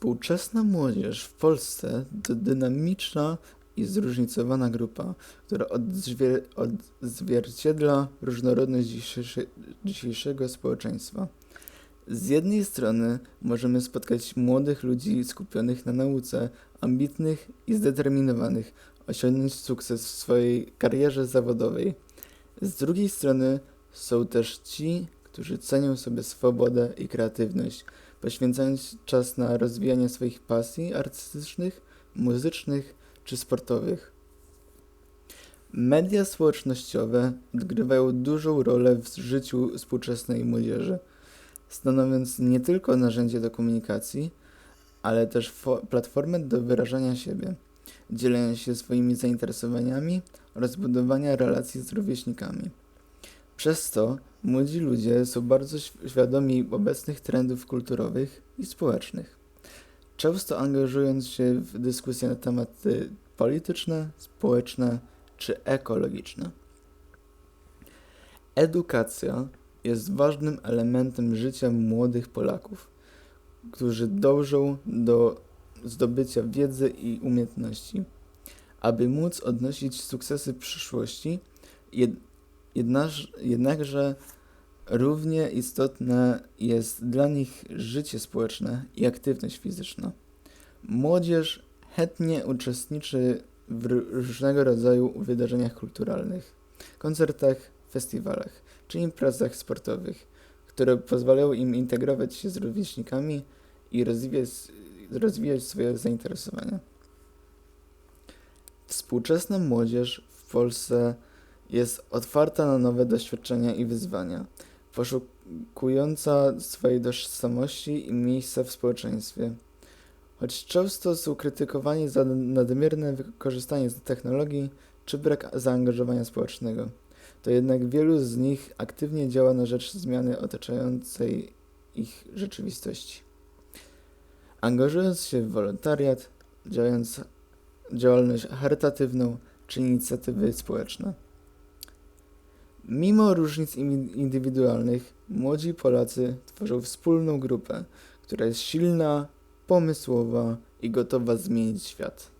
Współczesna młodzież w Polsce to dynamiczna i zróżnicowana grupa, która odzwier- odzwierciedla różnorodność dzisiejsze- dzisiejszego społeczeństwa. Z jednej strony możemy spotkać młodych ludzi skupionych na nauce, ambitnych i zdeterminowanych osiągnąć sukces w swojej karierze zawodowej. Z drugiej strony są też ci, którzy cenią sobie swobodę i kreatywność, poświęcając czas na rozwijanie swoich pasji artystycznych, muzycznych czy sportowych. Media społecznościowe odgrywają dużą rolę w życiu współczesnej młodzieży, stanowiąc nie tylko narzędzie do komunikacji, ale też fo- platformę do wyrażania siebie, dzielenia się swoimi zainteresowaniami oraz budowania relacji z rówieśnikami. Przez to młodzi ludzie są bardzo św- świadomi obecnych trendów kulturowych i społecznych, często angażując się w dyskusje na tematy polityczne, społeczne czy ekologiczne. Edukacja jest ważnym elementem życia młodych Polaków, którzy dążą do zdobycia wiedzy i umiejętności, aby móc odnosić sukcesy w przyszłości, jednaż, jednakże równie istotne jest dla nich życie społeczne i aktywność fizyczna. Młodzież chętnie uczestniczy w różnego rodzaju wydarzeniach kulturalnych, koncertach, festiwalach czy imprezach sportowych, które pozwalają im integrować się z rówieśnikami i rozwijać, rozwijać swoje zainteresowania. Współczesna młodzież w Polsce jest otwarta na nowe doświadczenia i wyzwania, poszukująca swojej tożsamości i miejsca w społeczeństwie. Choć często są krytykowani za nadmierne wykorzystanie technologii czy brak zaangażowania społecznego, to jednak wielu z nich aktywnie działa na rzecz zmiany otaczającej ich rzeczywistości. Angażując się w wolontariat, działając działalność charytatywną czy inicjatywy społeczne. Mimo różnic indywidualnych, młodzi Polacy tworzą wspólną grupę, która jest silna, pomysłowa i gotowa zmienić świat.